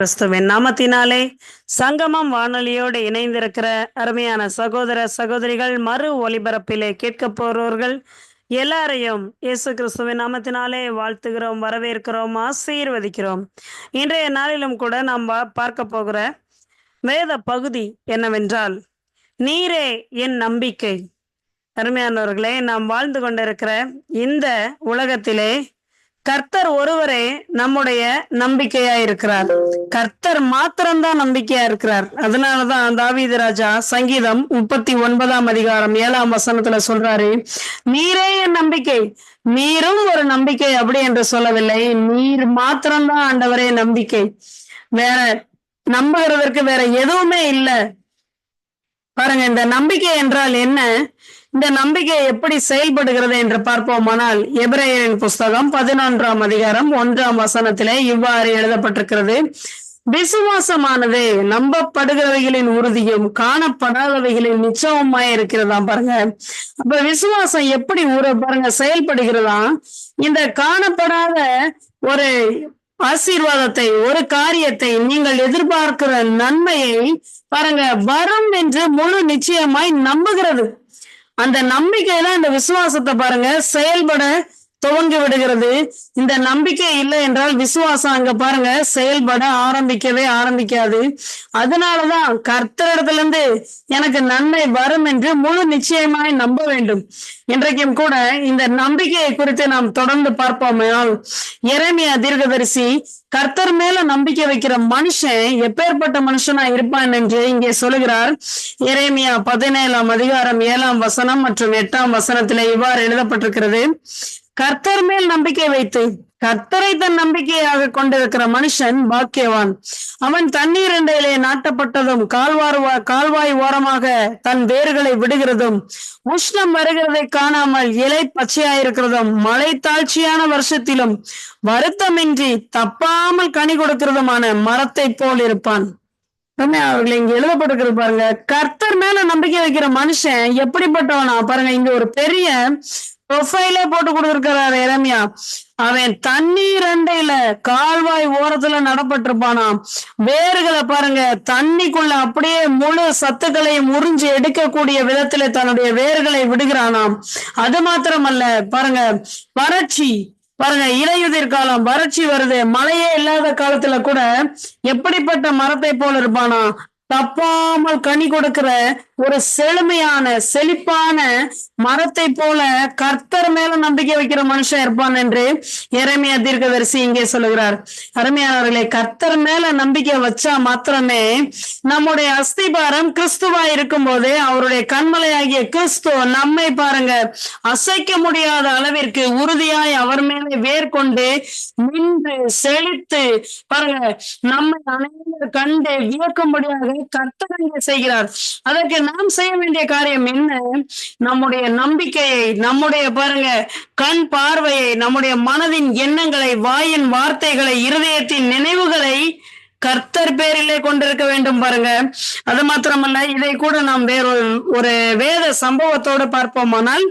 கிறிஸ்துவின் நாமத்தினாலே சங்கமம் வானொலியோடு இணைந்திருக்கிற அருமையான சகோதர சகோதரிகள் மறு ஒலிபரப்பிலே கேட்க போறவர்கள் எல்லாரையும் இயேசு கிறிஸ்துவின் நாமத்தினாலே வாழ்த்துகிறோம் வரவேற்கிறோம் ஆசீர்வதிக்கிறோம். இன்றைய நாளிலும் கூட நாம் வா- பார்க்க போகிற வேத பகுதி என்னவென்றால் நீரே என் நம்பிக்கை. அருமையானவர்களே நாம் வாழ்ந்து கொண்டிருக்கிற இந்த உலகத்திலே கர்த்தர் ஒருவரே நம்முடைய நம்பிக்கையா இருக்கிறார். கர்த்தர் மாத்திரம்தான் நம்பிக்கையா இருக்கிறார். அதனாலதான் தாவீது ராஜா சங்கீதம் முப்பத்தி ஒன்பதாம் அதிகாரம் ஏழாம் வசனத்துல சொல்றாரு நீரே என் நம்பிக்கை. நீரும் ஒரு நம்பிக்கை அப்படி என்று சொல்லவில்லை. நீர் மாத்திரம்தான் ஆண்டவரே நம்பிக்கை. வேற நம்புகிறதற்கு வேற எதுவுமே இல்லை. பாருங்க இந்த நம்பிக்கை என்றால் என்ன? இந்த நம்பிக்கை எப்படி செயல்படுகிறது என்று பார்ப்போமானால் எபிரேயரின் புஸ்தகம் பதினொன்றாம் அதிகாரம் ஒன்றாம் வசனத்திலே இவ்வாறு எழுதப்பட்டிருக்கிறது. விசுவாசமானது நம்பப்படுகிறவைகளின் உறுதியும் காணப்படாதவைகளின் நிச்சயமாய் இருக்கிறதாம் பாருங்க. அப்ப விசுவாசம் எப்படி உரு பாருங்க செயல்படுகிறதா? இந்த காணப்படாத ஒரு ஆசீர்வாதத்தை ஒரு காரியத்தை நீங்கள் எதிர்பார்க்கிற நன்மையை பாருங்க வரும் என்று முழு நிச்சயமாய் நம்புகிறது. அந்த நம்பிக்கையில அந்த விசுவாசத்தை பாருங்க செயல்பட துவங்கி விடுகிறது. இந்த நம்பிக்கை இல்லை என்றால் விசுவாசம் அங்க பாருங்க செயல்பட ஆரம்பிக்கவே ஆரம்பிக்காது. அதனாலதான் கர்த்தரிடத்திலிருந்து எனக்கு நன்மை வரும் என்று முழு நிச்சயமாய் நம்ப வேண்டும். இன்றைக்கும் கூட இந்த நம்பிக்கையை குறித்து நாம் தொடர்ந்து பார்ப்போமையால் எரேமியா தீர்க்கதரிசி கர்த்தர் மேல நம்பிக்கை வைக்கிற மனுஷன் எப்பேற்பட்ட மனுஷனா இருப்பான் என்று இங்கே சொல்லுகிறார். இறைமையா பதினேழாம் அதிகாரம் ஏழாம் வசனம் மற்றும் எட்டாம் வசனத்திலே இவ்வாறு எழுதப்பட்டிருக்கிறது. கர்த்தர் மேல் நம்பிக்கை வைத்து கர்த்தரை தன் நம்பிக்கையாக கொண்டிருக்கிற மனுஷன் பாக்கியவான். அவன் தண்ணீர் இண்டையிலே நாட்டப்பட்டதும் கால்வார் கால்வாய் ஓரமாக தன் வேர்களை விடுகிறதும் உஷ்ணம் வருகிறதை காணாமல் இலை பச்சையாயிருக்கிறதும் மழை தாழ்ச்சியான வருஷத்திலும் வருத்தமின்றி தப்பாமல் கனி கொடுக்கிறதுமான மரத்தை போல் இருப்பான். அவர்கள் இங்க எழுதப்பட்டிருக்கிறது பாருங்க கர்த்தர் மேல நம்பிக்கை வைக்கிற மனுஷன் எப்படிப்பட்டவனா? பாருங்க இங்க ஒரு பெரிய ப்ரொஃபைலே போட்டு கொடுத்திருக்கிறாரு இளமையா அவன் தண்ணீர் அண்டையில கால்வாய் ஓரத்துல நடப்பட்டிருப்பானாம் வேர்களை பாருங்க தண்ணிக்குள்ள அப்படியே முழு சத்துக்களையும் உறிஞ்சு எடுக்கக்கூடிய விதத்துல தன்னுடைய வேர்களை விடுகிறானாம் அது மாத்திரமல்ல பாருங்க வறட்சி. பாருங்க இலையுதிர் காலம் வறட்சி வருது. மழையே இல்லாத காலத்துல கூட எப்படிப்பட்ட மரத்தை போல இருப்பானா? தப்பாமல் கனி கொடுக்கிற ஒரு செழுமையான செழிப்பான மரத்தை போல கர்த்தர் மேல நம்பிக்கை வைக்கிற மனுஷன் இருப்பான் என்று எரேமியா தீர்க்கதரிசி இங்கே சொல்லுகிறார். அருமையானவர்களே கர்த்தர் மேல நம்பிக்கை வச்சா மாத்திரமே நம்முடைய அஸ்திபாரம் கிறிஸ்துவா இருக்கும் போது அவருடைய கண்மலையாகிய கிறிஸ்து நம்மை பாருங்க அசைக்க முடியாத அளவிற்கு உறுதியாய் அவர் மேலே வேர் கொண்டு நின்று செழித்து பாருங்க நம்மை அனைவரும் கண்டு வியக்கும்படியாக கர்த்தர் செய்கிறார். அதற்கு நாம் செய்ய வேண்டிய காரியம் என்ன? நம்முடைய நம்பிக்கையை நம்முடைய பாருங்க கண் பார்வையை நம்முடைய மனதின் எண்ணங்களை வாயின் வார்த்தைகளை இருதயத்தின் நினைவுகளை கர்த்தர் பேரிலே கொண்டிருக்க வேண்டும் பாருங்க. அது மாத்திரமல்ல இதை கூட நாம் வேறொரு ஒரு வேத சம்பவத்தோடு பார்ப்போமானால்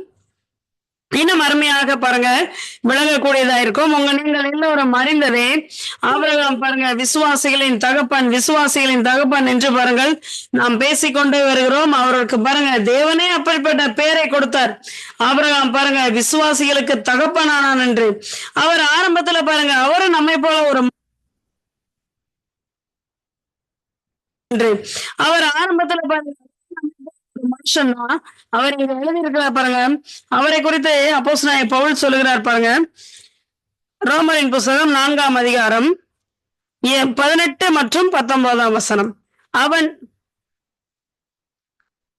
இன்னும் அருமையாக பாருங்க விளங்கக்கூடியதா இருக்கும். உங்க நீங்கள் எல்லோரும் அறிந்ததே ஆபிரகாம் பாருங்க விசுவாசிகளின் தகப்பன் விசுவாசிகளின் தகப்பன் என்று பாருங்கள் நாம் பேசிக்கொண்டே வருகிறோம். அவருக்கு பாருங்க தேவனே அப்படிப்பட்ட பெயரை கொடுத்தார். ஆபிரகாம் பாருங்க விசுவாசிகளுக்கு தகப்பனானான் என்று. அவர் ஆரம்பத்துல பாருங்க அவரும் நம்மை போல ஒரு என்று. அவர் ஆரம்பத்துல பாருங்க மனுஷன்னா அவர் இங்க எழுதியிருக்கிறார் பாருங்க. அவரை குறித்து அப்போஸ் நான் பவுல் சொல்லுகிறார் பாருங்க. ரோமரின் புஸ்தகம் நான்காம் அதிகாரம் பதினெட்டு மற்றும் பத்தொன்பதாம் வசனம். அவன்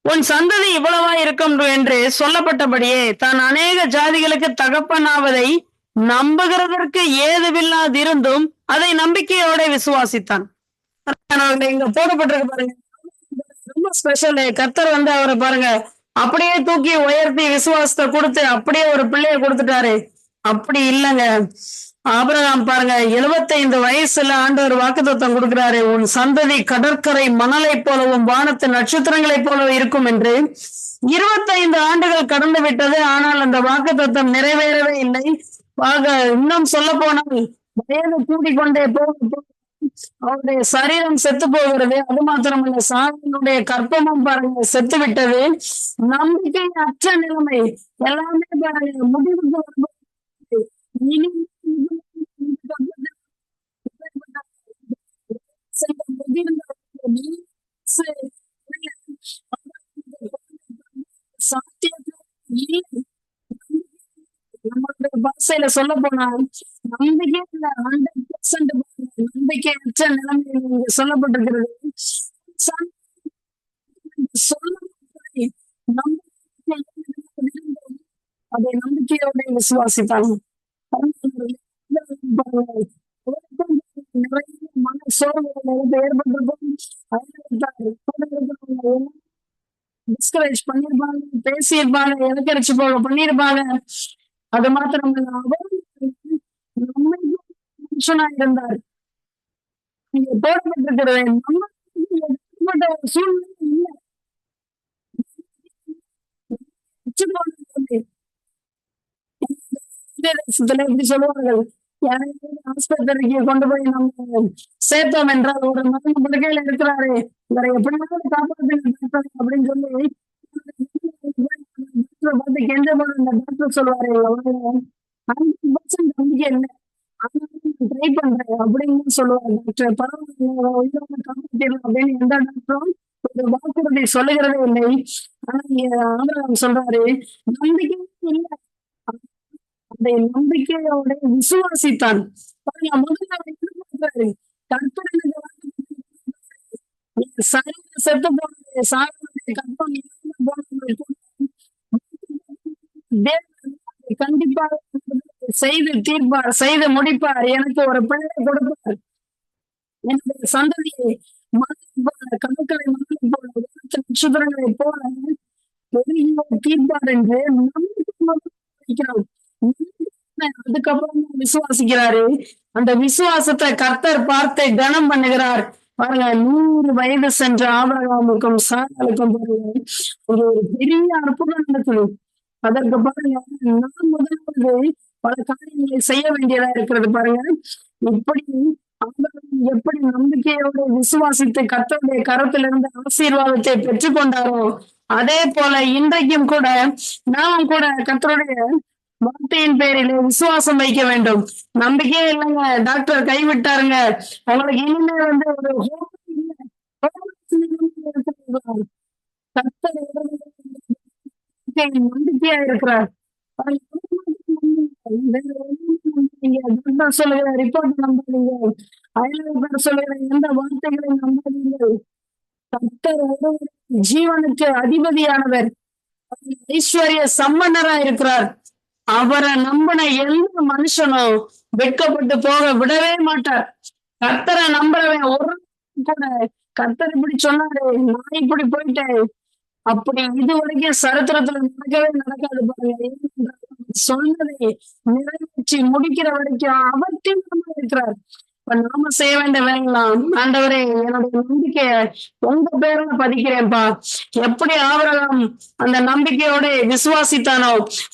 உன் சந்ததி இவ்வளவா இருக்கும் என்று சொல்லப்பட்டபடியே தான் அநேக ஜாதிகளுக்கு தகப்பனாவதை நம்புகிறதற்கு ஏதுவில்லாதிருந்தும் அதை நம்பிக்கையோட விசுவாசித்தான். இங்க போடப்பட்டிருக்கு பாருங்க. ரொம்ப ஸ்பெஷல் கர்த்தர் வந்து அவரை பாருங்க அப்படியே தூக்கி உயர்த்தி விசுவாசத்தை கொடுத்து அப்படியே ஒரு பிள்ளைய கொடுத்துட்டாரு. அப்படி இல்லைங்க. ஆபிரகாம் பாருங்க 75 வயசுல ஆண்டவர் வாக்குத்தத்தம் கொடுக்கிறாரு. உன் சந்ததி கடற்கரை மணலை போலவும் வானத்து நட்சத்திரங்களைப் போலவும் இருக்கும் என்று. 25 ஆண்டுகள் கடந்து விட்டது ஆனால் அந்த வாக்குத்தத்தம் நிறைவேறவே இல்லை. இன்னும் சொல்ல போனால் வயது கூடிக்கொண்டே போக போக அவருடைய சரீரம் செத்து போகிறது. அது மாத்திரமல்ல சாதனுடைய கற்பமும் பாருங்க செத்து விட்டது. நம்பிக்கை அற்ற நிலைமை. எல்லாமே பாருங்க முடிவுக்கு இனி சாத்தியத்தை நம்மளுடைய பாஷையில சொல்ல போனா நம்பிக்கை இல்ல ஹண்ட்ரட் பெர்சன்ட் நம்பிக்கையற்ற நிலைமை இங்க சொல்லப்பட்டிருக்கிறது. அதை நம்பிக்கையோட விசுவாசித்தாங்க நிறைய மன சோர்வுகள் ஏற்பட்டிருக்கும் டிஸ்கரேஜ் பண்ணிருப்பாங்க பேசியிருப்பாங்க இலக்கரிச்சு போக? பண்ணிருப்பாங்க அது மாத்திரம் இல்ல அவர் மனுஷனா இருந்தார். நீங்க போடப்பட்டிருக்கிறது நம்ம சூழ்நிலை இல்லை எப்படி சொல்லுவார்கள் யாரையும் ஆஸ்பத்திரிக்கு கொண்டு போய் நம்ம சேர்த்தோம் என்றால் ஒரு மரண படுக்கையில இருக்கிறாரு இவரை எப்படியாவது காப்பாற்றுங்க அப்படின்னு சொல்லி பார்த்து கெஞ்ச அந்த டாக்டர் சொல்லுவாரு ஹண்ட்ரட் பர்சன்ட் நம்பிக்கை இல்லை ட்ரை பண்றேன் அப்படின்னு சொல்லுவாங்க டாக்டர் பரவாயில்ல உயிரோட காப்பாற்றிடலாம் அப்படின்னு எந்த டாக்டரும் ஒரு வாக்குறுதி சொல்லுகிறதே இல்லை ஆனா இங்க சொல்றாரு நம்பிக்கை இல்லை அந்த நம்பிக்கையோட விசுவாசித்தான் பாருங்க, முதல்ல அவர் எதிர்பார்க்கிறாரு பண்றாரு? கர்த்தர் செத்து போனது சாகனுடைய கண்டிப்பாக செய்து தீர்ப்பார் செய்து முடிப்பார். எனக்கு ஒரு பிள்ளை கொடுப்பார். என்னுடைய சந்ததியை மணலை போல கணுக்களை போல நட்சத்திரங்களை போல பெரிய தீர்ப்பார் என்று அதுக்கப்புறம் விசுவாசிக்கிறாரு. அந்த விசுவாசத்தை கர்த்தர் பார்த்து கனம் பண்ணுகிறார். பாருங்க நூறு வயது சென்ற ஆபரகாமுக்கும் சாராளுக்கும் பாருங்க ஒரு ஒரு பெரிய அற்புதம் நடக்குது. அதற்கு பாருங்க நான் முதலாவது பல காரியங்களை செய்ய வேண்டியதா இருக்கிறது பாருங்க. இப்படி ஆபிரகாம் எப்படி நம்பிக்கையோடு விசுவாசித்து கத்தருடைய கரத்திலிருந்து ஆசீர்வாதத்தை பெற்றுக்கொண்டாரோ அதே போல இன்றைக்கும் கூட நாம் கூட கத்தருடைய வார்த்தையின் பேரிலே விசுவாசம் வைக்க வேண்டும். நம்பிக்கையே இல்லைங்க. டாக்டர் கைவிட்டாருங்க. அவங்களுக்கு இனிமே வந்து ஒரு hope இல்ல. நம்பிக்கையா இருக்கிறார். டாக்டர் சொல்லுகிற ரிப்போர்ட் நம்பாதீங்க. அயல்வர் சொல்லுகிற எந்த வார்த்தைகளை நம்பாதீங்க கர்த்தர் ஒருவர் ஜீவனுக்கு அதிபதியானவர். ஐஸ்வர்ய சம்பன்னரா இருக்கிறார் அவரை நம்பின எந்த மனுஷனும் வெட்கப்பட்டு போக விடவே மாட்டார். கர்த்தரை நம்புறவன் ஒரு கூட கர்த்தர் இப்படி சொன்னாரு நான் இப்படி போயிட்டேன். அப்படி இது வரைக்கும் சரித்திரத்துல நடக்கவே நடக்காது பாருங்க. சொன்னதை நிறைவேற்றி முடிக்கிற வரைக்கும் அவர் தீவிரமா இருக்கிறார். நாம செய்ய வேண்டிய வேலைலாம் ஆண்டவரே என்னுடைய நம்பிக்கைய உங்க பேர்ல பதிக்கிறேன்ப்பா எப்படி ஆவரகம் அந்த நம்பிக்கையோட விசுவாசித்தானோ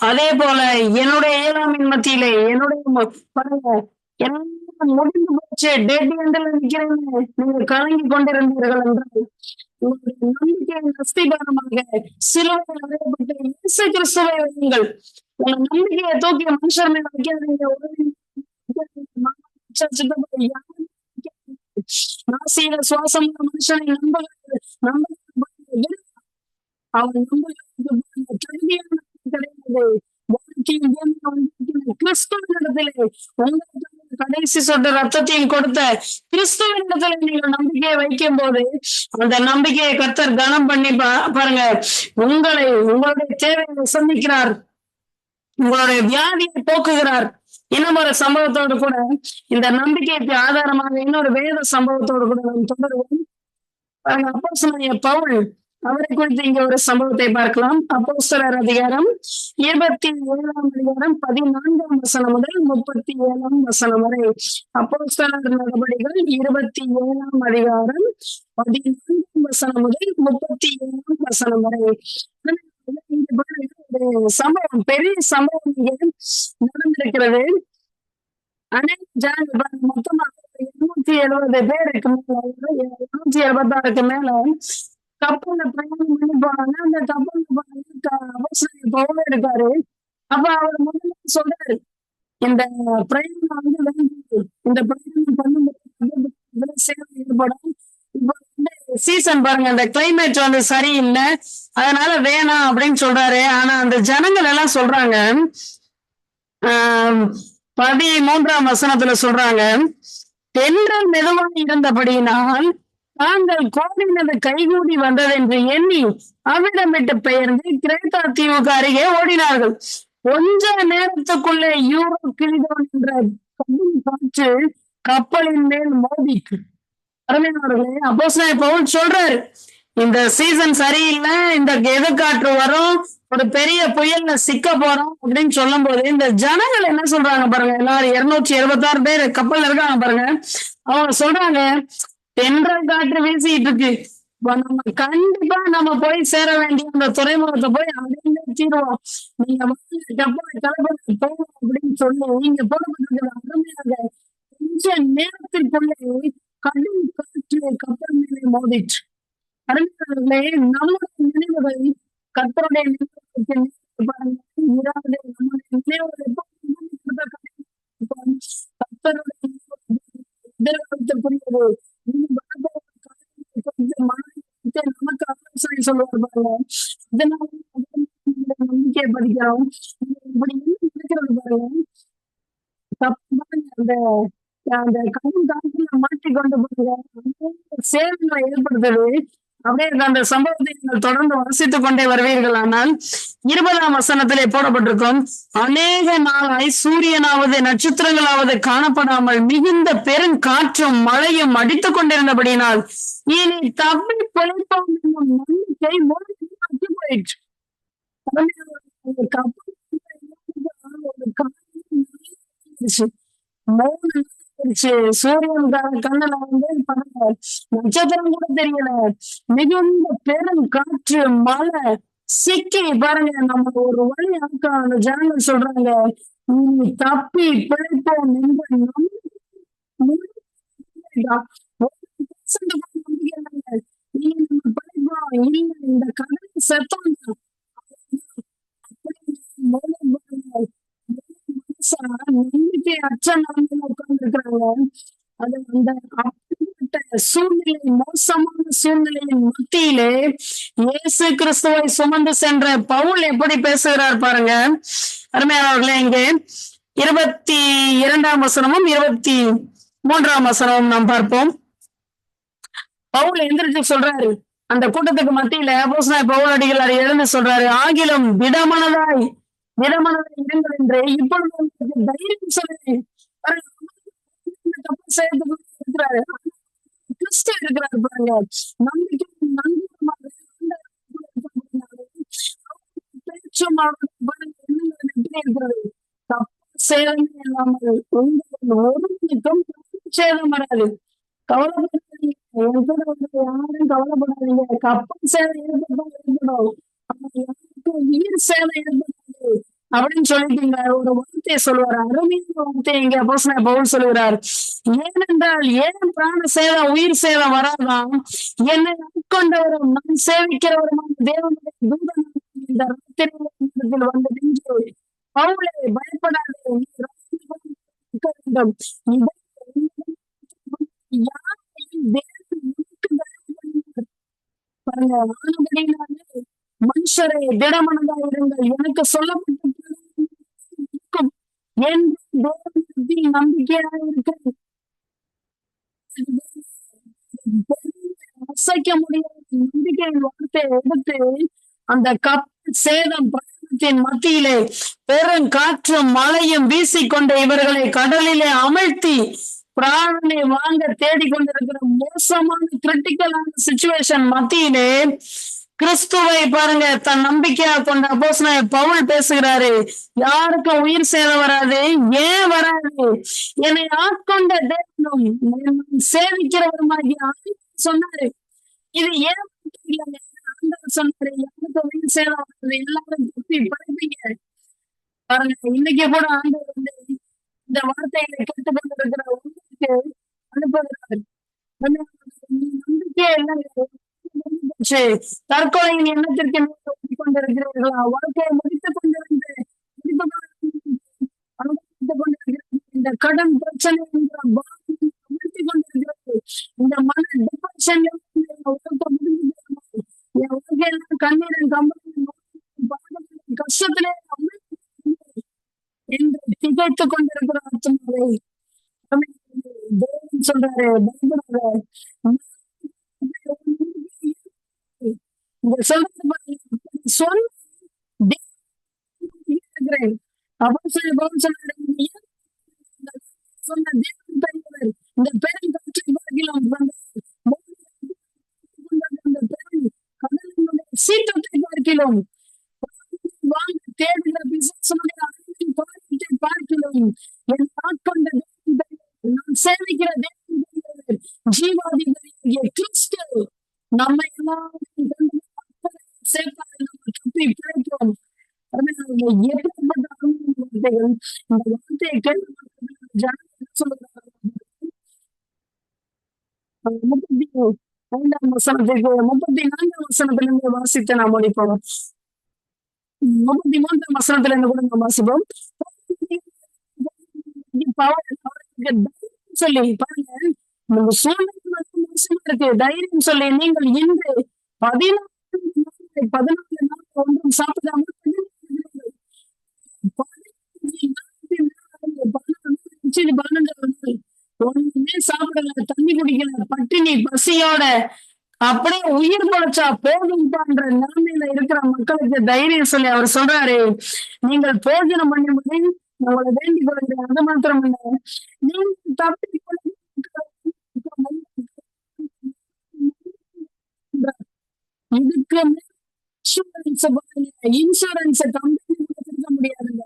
அதே போல என்னுடைய ஏழாமின் மத்தியிலே என்னுடைய எல்லாம் முடிந்து போச்சு. டேட் எண்டில் நிக்கிறேன்னு நீங்க கலங்கி கொண்டிருந்தீர்கள் என்று உங்களுடைய நம்பிக்கையின் அஸ்திபாரமாக சிலுவையில் அறையப்பட்ட இயேசு கிறிஸ்துவை வையுங்கள். உங்க நம்பிக்கையை தூக்கிய மனுஷர் மேல வைக்காதீங்க நாசியில சுவாசம் மனுஷனை நம்ப நம்ப அவன் நம்ப கல்வியான கிடையாது வாழ்க்கையும் கிறிஸ்துவனிடத்திலே உங்களுக்கு கடைசி சொட்டு ரத்தத்தையும் கொடுத்த கிறிஸ்துவனிடத்துல நீங்கள் நம்பிக்கையை வைக்கும் போது அந்த நம்பிக்கையை கர்த்தர் கனம் பண்ணி பா- பாருங்க உங்களை உங்களுடைய தேவையை சந்திக்கிறார் உங்களுடைய வியாதியை போக்குகிறார். இன்னும் ஒரு சம்பவத்தோடு கூட இந்த நம்பிக்கைக்கு ஆதாரமாக இன்னொரு வேத சம்பவத்தோடு கூட நாம் தொடருவோம். பாருங்க பவுல் அவரை குறித்து இங்க ஒரு சம்பவத்தை பார்க்கலாம். அப்போஸ்தலர் அதிகாரம் இருபத்தி ஏழாம் அதிகாரம் பதினான்காம் வசனம் முதல் முப்பத்தி ஏழாம் வசனம் வரை. அப்போஸ்தலர் நடவடிக்கைகள் இருபத்தி ஏழாம் அதிகாரம் பதினான்காம் வசனம் முதல் முப்பத்தி ஏழாம் வசனம் வரை. சம்பவம் பெரிய சம்பவம் நடந்திருக்கிறது. அனைத்து மொத்தமாக இருநூத்தி எழுபது பேருக்கு மேல இருநூத்தி எழுபத்தாறுக்கு மேல கப்பல்ல பயணம் பண்ணி போறாங்க அந்த கப்பல்ல அவசரம் போக இருக்காரு. அப்ப அவர் முதல்ல சொல்றாரு இந்த பிரயாணம் வந்து வேண்டியது இந்த பிரயாணம் பண்ணும்போது சேவை ஏற்படும். சீசன் பாருங்க அந்த கிளைமேட் வந்து சரியில்லை. அதனால வேணாம் அப்படின்னு சொல்றாரு. ஆனா அந்த ஜனங்கள் எல்லாம் சொல்றாங்க ஆஹ் பதிமூன்றாம் வசனத்துல சொல்றாங்க தென்றல் மெதுவாக இருந்தபடியினால் தாங்கள் கோரினது கைகூடி வந்ததென்று எண்ணி அவிடமிட்டு பெயர்ந்து கிரேத்தா தீவுக்கு அருகே ஓடினார்கள். கொஞ்ச நேரத்துக்குள்ளே யூரோ கிழிதோன் என்ற கடும் காற்று கப்பலின் மேல் மோதிக்கு அருமையானவர்களே அப்போஸ் பவுல் சொல்றாரு இந்த சீசன் சரியில்லை இந்த எதிர்காற்று வரும் ஒரு பெரிய புயல்ல சிக்க போறோம் அப்படின்னு சொல்லும் போது இந்த ஜனங்கள் என்ன சொல்றாங்க பாருங்க எல்லாரும் இருநூற்றி எழுபத்தாறு பேர் கப்பல்ல இருக்காங்க பாருங்க. அவங்க சொல்றாங்க தென்றல் காற்று வீசிட்டு இருக்கு. நம்ம கண்டிப்பா நம்ம போய் சேர வேண்டிய அந்த துறைமுகத்தை போய் அடைந்தே தீர்வோம். நீங்க வந்து கப்பலை போகணும் அப்படின்னு சொல்லி நீங்க போடப்பட்டிருக்கிற அருமையாக கொஞ்ச நேரத்திற்குள்ளே கடும் காற்று கப்பல் மேலே மோதிற்று. அருமையாளர்களே நம்முடைய நினைவுகள் கத்தருடைய நமக்கு ஆலோசனை சொல்லுவார் பாருங்க இதனால நம்பிக்கையை படிக்கிறோம் இப்படி என்ன பாருங்க. அந்த அந்த கடும் காலத்துல மாட்டிக்கொண்டு போகிற சேவைகளை ஏற்படுத்துது. அப்படியே அந்த சம்பவத்தை நீங்கள் தொடர்ந்து வசித்துக் கொண்டே வருவீர்கள். ஆனால் இருபதாம் வசனத்திலே போடப்பட்டிருக்கும் அநேக நாளாய் சூரியனாவது நட்சத்திரங்களாவது காணப்படாமல் மிகுந்த பெருங்காற்றும் மழையும் அடித்துக் கொண்டிருந்தபடியினால் இனி தப்பி பிழைப்போம் என்னும் நம்பிக்கை மூழ்கி போயிற்று. மூணு சூரியன் கண்ணுல வந்து படல நட்சத்திரம் கூட தெரியல மிகுந்த பெரும் காற்று மழை சிக்கி பாருங்க நம்ம ஒரு வழி ஆக்கா அந்த ஜனங்கள் சொல்றாங்க நீ தப்பி பிழைப்போம் என்று இந்த கடல் செத்தோம் நம்பிக்கை அற்ற நிலைமையில உட்கார்ந்து இருக்கிறாங்க அது அந்த அப்படிப்பட்ட சூழ்நிலை மோசமான சூழ்நிலையின் மத்தியிலே இயேசு கிறிஸ்துவை சுமந்து சென்ற பவுல் எப்படி பேசுகிறார் பாருங்க. அருமையானவர்களே இங்கே இருபத்தி இரண்டாம் வசனமும் இருபத்தி மூன்றாம் வசனமும் நாம் பார்ப்போம். பவுல் எந்திரிச்சு சொல்றாரு. அந்த கூட்டத்துக்கு மத்தியில பவுல் அடிகளார் எழுந்து சொல்றாரு ஆகிலும் விடமனதாய் விடமனதை இருங்கள் என்று இப்பொழுது சொல்லி தைரியம் சொல்லுறேன் இருக்கிறாரு. கிறிஸ்து இருக்கிறாரு பாருங்க. நம்பிக்கை நம்பிக்கை பேச்சும் இருக்கிறது. தப்பு சேதமே இல்லாமல் ஒருவனுக்கும் சேதம் வராது. கவலைப்படாதீங்க. என் யாரும் கவலைப்படாதீங்க. கப்பல் சேதம் ஏற்படும். ஏற்படும் யாருக்கும் உயிர் சேதம் ஏற்படாது அப்படின்னு சொல்லிட்டீங்க. ஒரு வார்த்தையை சொல்லுவார். அருமையான வார்த்தையை இங்க அப்போஸ் பவுல் சொல்லுகிறார். ஏனென்றால் ஏன் பிராண சேதம் உயிர் சேதம் வராதான் என்னை உட்கொண்டவரும் நான் சேவிக்கிறவருமான தேவனுடைய தூதன் இந்த ராத்திரியில் வந்து நின்று பவுலே பயப்படாதே வேண்டும். யாரையும் பாருங்க மனுஷரை திடமனதா இருங்கள். எனக்கு சொல்லப்பட்ட என் நம்பிக்கையாக அசைக்க முடியாத நம்பிக்கையின் வார்த்தை எடுத்து அந்த கப்பல் சேதம் பயணத்தின் மத்தியிலே பெரும் காற்றும் மழையும் வீசிக்கொண்ட இவர்களை கடலிலே அமிழ்த்தி பிராணனை வாங்க தேடிக்கொண்டிருக்கிற மோசமான கிரிட்டிக்கலான சுச்சுவேஷன் மத்தியிலே கிறிஸ்துவை பாருங்க தன் நம்பிக்கையா கொண்ட அப்போசன பவுல் பேசுகிறாரு. யாருக்கும் உயிர் சேத வராது ஏன் வராது? என்னை ஆட்கொண்ட தேவனும் சேவிக்கிறவருமாகிய சொன்னாரு. இது ஏன் சொன்னாரு யாருக்கும் உயிர் சேத வராது? எல்லாரும் தப்பி படைப்பீங்க. பாருங்க இன்னைக்கு கூட ஆண்டவர் வந்து இந்த வார்த்தைகளை கேட்டுக்கொண்டிருக்கிற உங்களுக்கு அனுப்புகிறார். நம்பிக்கையா என்ன போச்சு. தற்கொலையின் எண்ணத்திற்கு கொண்டிருக்கிறீர்களா? வாழ்க்கையை முடித்துக் கொண்டிருந்து முடித்துக் கொண்டிருக்கிறது இந்த கடன் பிரச்சனை என்ற பாரம் அமர்த்திக் கொண்டிருக்கிறது. இந்த மன டிப்ரெஷன் என் வாழ்க்கையில கண்ணீரின் கம்பளின் கஷ்டத்திலே என்று திகைத்துக் கொண்டிருக்கிற ஆத்மாவை சொல்றாரு பயப்படுறாரு இந்த சொல்றது சொல் அப்போ சொல்லி சொன்ன தேவன் பெரியவர் இந்த பெரும் காற்றை பார்க்கலாம் அந்த பெரும் கடலினுடைய சீற்றத்தை பார்க்கிறோம் வாங்க தேடுகிற பிசாசனுடைய அழிவின் பார்க்கிறோம் என் ஆட்கொண்ட தேவன் பெரியவர். நான் சேவிக்கிற தேவன் பெரியவர். ஜீவாதிபதியாகிய கிறிஸ்து நம்மை எல்லாம் வார்த்தைகள் இந்த வார்த்தையை கேட்கப்பட்ட ஐந்தாம் வசனத்துக்கு முப்பத்தி நான்காம் வசனத்திலிருந்து வாசித்து நாம் முடிப்போம் முப்பத்தி மூன்றாம் வசனத்துல இருந்து கூட நாம் வாசிப்போம் சொல்லி பாருங்க நம்ம சூழ்நிலை மோசமா இருக்கு தைரியம் சொல்லி நீங்கள் இன்று பதினாலு பதினாலு நாள் ஒன்றும் சாப்பிடாம பதினாலு பதினஞ்சு நாட்கள், பதினாலு நாள், பதினஞ்சாவது நாள் ஒண்ணுமே சாப்பிடல தண்ணி குடிக்கல பட்டினி பசியோட அப்படியே உயிர் பொழைச்சா போதும்பான்ற நிலைமையில இருக்கிற மக்களுக்கு தைரியம் சொல்லி அவர் சொல்றாரு நீங்கள் போஜனம் பண்ணும்படி உங்களை வேண்டிக் கொள்கிறேன் அது மாத்திரம் இல்ல நீங்கள் தப்பி இதுக்கு இன்சூரன்ஸ் இன்சூரன்ஸ் கம்பெனி முடியாதுங்க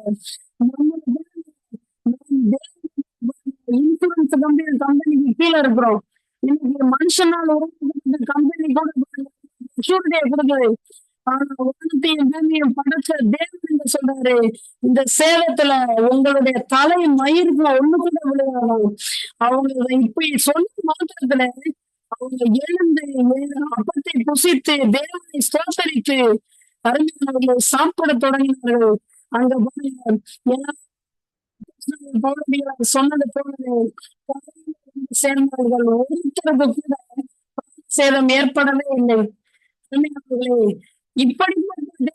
இன்சூரன்ஸ் கம்பெனி கம்பெனிக்கு கீழே இருக்கிறோம் இன்னைக்கு மனுஷனால் உருவாக்கப்பட்ட கம்பெனி கூட ஷூரிட்டியை கொடுக்குது ஆனா பூமியும் படைச்ச தேவன் சொல்றாரு இந்த சேலத்துல உங்களுடைய தலை மயிர்ல ஒண்ணு கூட விழுவாங்க அவங்க இப்படி சொன்ன மாத்திரத்துல அவங்க எழுந்து அப்பத்தை புசித்து தேவனை ஸ்தோத்தரித்து அருமையானவர்களை சாப்பிட தொடங்கினார்கள் அங்க பாருங்க சொன்னது போல சேர்ந்தவர்கள் ஒருத்தருக்கு கூட சேதம் ஏற்படவே இல்லை. அருமையானவர்களே இப்படிப்பட்ட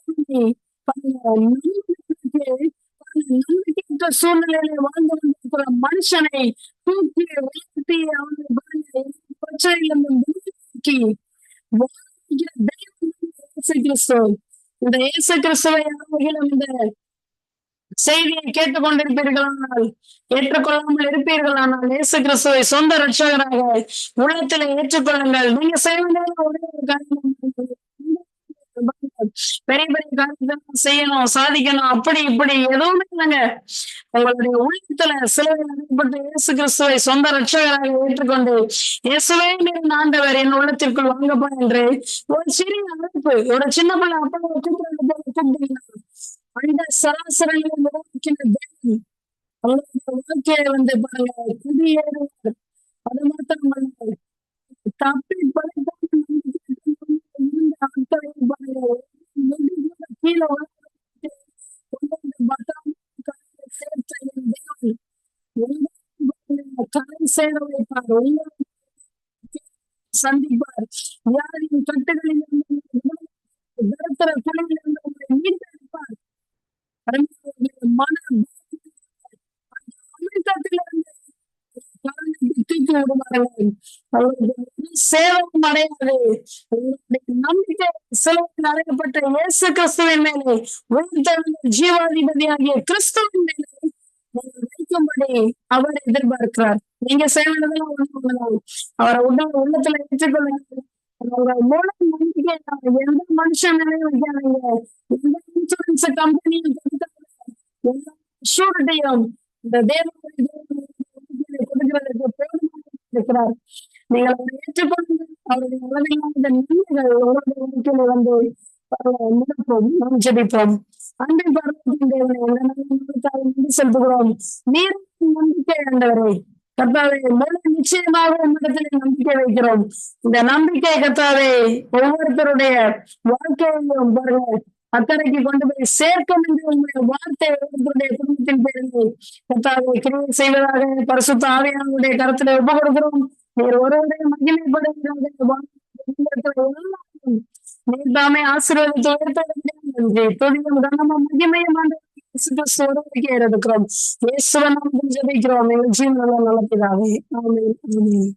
நம்பிக்கையற்ற சூழ்நிலையில வாழ்ந்து கொண்டிருக்கிற மனுஷனை தூக்கி உயர்த்தி அவனை பிரச்சனையிலிருந்து இந்த இயேசு கிறிஸ்துவை யாரும் இந்த செய்தியை கேட்டுக்கொண்டிருப்பீர்களானால் ஏற்றுக்கொள்ளாமல் இருப்பீர்களானால் இயேசு கிறிஸ்துவை சொந்த ரட்சகராக உள்ளத்தில் ஏற்றுக்கொள்ளுங்கள். நீங்க செய்ய ஒரே ஒரு காரியம் பெரிய பெரிய காரியத்தை செய்யணும் சாதிக்கணும் அப்படி இப்படி எதுவுமே இல்லைங்க. உங்களுடைய உள்ளத்துல சிலுவையில் அறையப்பட்ட இயேசு கிறிஸ்துவை சொந்த ரட்சகராக ஏற்றுக்கொண்டு இயேசுவே நீர் ஆண்டவர் என் உள்ளத்திற்குள் வாங்கப்பா என்று ஒரு சிறிய அழைப்பு. ஒரு சின்ன பிள்ளை அப்பா கூப்பிட்டு கூப்பிட்டீங்கன்னா அந்த சராசரங்களை உருவாக்கின தேவன். அவருடைய வாழ்க்கையை வந்து பாருங்க குடியேறுவார் அது மாத்திரமல்ல தப்பி கீழே சேர வைப்பார். சந்திப்பார். யாரையும் கட்டுகளில் இருந்து மீட்டு சேவம் அடையாது நம்பிக்கை சிலவில் அடையப்பட்ட இயேசு கிறிஸ்துவின் மேலே உயிர்த்தெழுந்த ஜீவாதிபதியாகிய கிறிஸ்துவின் மேலே நீங்கள் வைக்கும்படி அவர் எதிர்பார்க்கிறார் நீங்க சேவனதெல்லாம் ஒண்ணு அவரை உடல் உள்ளத்துல ஏற்றுக்கொள்ளுங்க எந்த மனுஷன் எந்த இன்சூரன்ஸ் கம்பெனியும் ஷூரிட்டியும் இந்த கொடுக்கிறதுக்கு இருக்கிறார். நீங்கள் அவரை ஏற்றுக்கொண்டு அவருடைய உலகில்லாத நன்மைகள் உங்களுடைய வாழ்க்கையில வந்து நாம் ஜெபிப்போம். தேவனை நன்றி செலுத்துகிறோம். நீர் நம்பிக்கை ஆண்டவரை கர்த்தாவே முழு நிச்சயமாக உம்மிடத்தில் நம்பிக்கை வைக்கிறோம். இந்த நம்பிக்கை கர்த்தாவே ஒவ்வொருத்தருடைய வாழ்க்கையையும் பாருங்கள் அக்கறைக்கு கொண்டு போய் சேர்க்கும் என்று உங்களுடைய வார்த்தை ஒவ்வொருத்தருடைய குடும்பத்தின் பேரில் கர்த்தாவை கிரியை செய்வதாக பரிசுத்த ஆவியானுடைய கருத்துல ஒப்பு கொடுக்கிறோம் நீர் ஒருவரை மகிமைப்படுகிறார்கள் நீர் தாமே ஆசீர்வாதத்தை உயர்த்த நன்றி. துதியும் கனமும் மகிமையும் ஆண்டு இயேசு இருக்கிறோம் இயேசுவன் நாம் ஜெபிக்கிறோம் எங்கள் ஜீவன நலத்திலாவே ஆமென். ஆமென்.